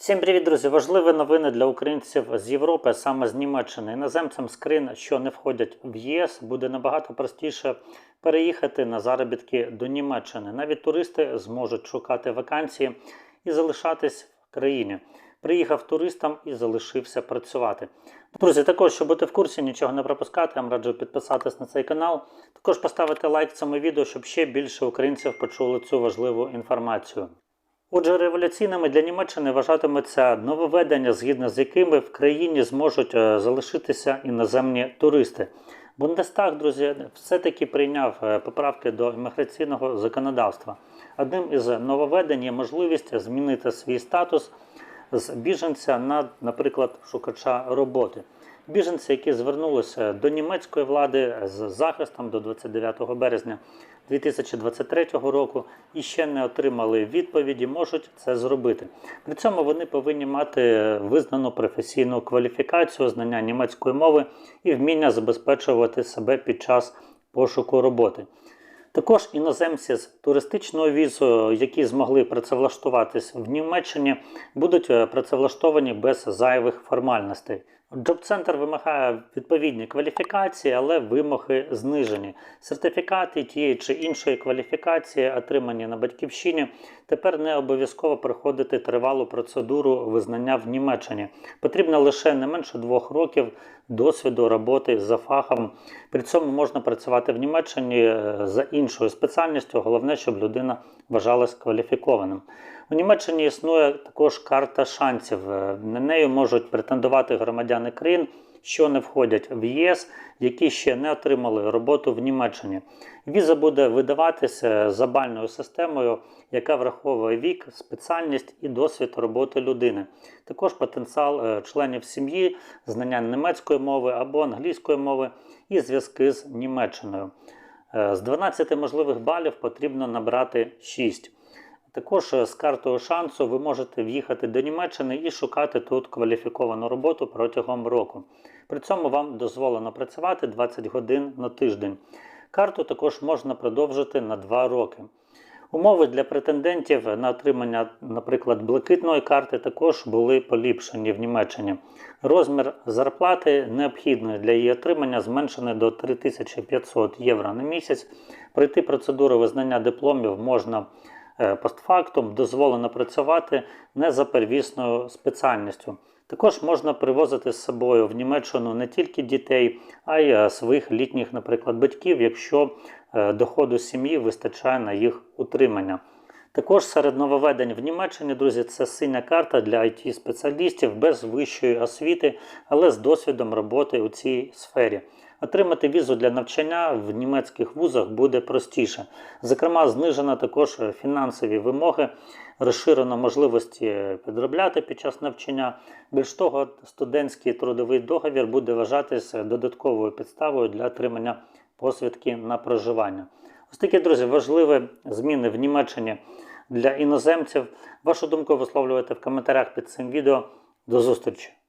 Всім привіт, друзі! Важливі новини для українців з Європи, саме з Німеччини. Іноземцям з країн, що не входять в ЄС, буде набагато простіше переїхати на заробітки до Німеччини. Навіть туристи зможуть шукати вакансії і залишатись в країні. Приїхав туристам і залишився працювати. Друзі, також, щоб бути в курсі, нічого не пропускати, я вам раджу підписатись на цей канал. Також поставити лайк цьому відео, щоб ще більше українців почули цю важливу інформацію. Отже, революційними для Німеччини вважатиметься нововведення, згідно з якими в країні зможуть е, залишитися іноземні туристи. Бундестаг, друзі, все-таки прийняв е, поправки до імміграційного законодавства. Одним із нововведень є можливість змінити свій статус з біженця на, наприклад, шукача роботи. Біженці, які звернулися до німецької влади з захистом до 29 березня 2023 року і ще не отримали відповіді, можуть це зробити. При цьому вони повинні мати визнану професійну кваліфікацію, знання німецької мови і вміння забезпечувати себе під час пошуку роботи. Також іноземці з туристичною візою, які змогли працевлаштуватись в Німеччині, будуть е, працевлаштовані без зайвих формальностей. Джоб-центр вимагає відповідні кваліфікації, але вимоги знижені. Сертифікати тієї чи іншої кваліфікації, отримані на батьківщині, тепер не обов'язково проходити тривалу процедуру визнання в Німеччині. Потрібно лише не менше двох років досвіду роботи за фахом. При цьому можна працювати в Німеччині е, за іншою спеціальністю. Головне, щоб людина вважалась кваліфікованим. У Німеччині існує також карта шансів. Е, На неї можуть претендувати громадяни країн, що не входять в ЄС, які ще не отримали роботу в Німеччині. Віза буде видаватися за бальною системою, яка враховує вік, спеціальність і досвід роботи людини. Також потенціал е, членів сім'ї, знання німецької мови або англійської мови і зв'язки з Німеччиною. Е, З 12 можливих балів потрібно набрати 6. Також е, з картою шансу ви можете в'їхати до Німеччини і шукати тут кваліфіковану роботу протягом року. При цьому вам дозволено працювати 20 годин на тиждень. Карту також можна продовжити на 2 роки. Умови для претендентів на отримання, наприклад, блакитної карти також були поліпшені в Німеччині. Розмір зарплати необхідної для її отримання зменшений до 3500 євро на місяць. Пройти процедуру визнання дипломів можна постфактум, дозволено працювати не за первісною спеціальністю. Також можна привозити з собою в Німеччину не тільки дітей, а й е, своїх літніх, наприклад, батьків, якщо е, доходу сім'ї вистачає на їх утримання. Також серед нововведень в Німеччині, друзі, це синя карта для it спеціалістів без вищої освіти, але з досвідом роботи у цій сфері. Отримати візу для навчання в німецьких вузах буде простіше. Зокрема, знижено також фінансові вимоги, розширено можливості підробляти під час навчання. Більш того, студентський трудовий договір буде вважатися додатковою підставою для отримання посвідки на проживання. Ось такі, друзі, важливі зміни в Німеччині для іноземців. Вашу думку висловлювайте в коментарях під цим відео. До зустрічі!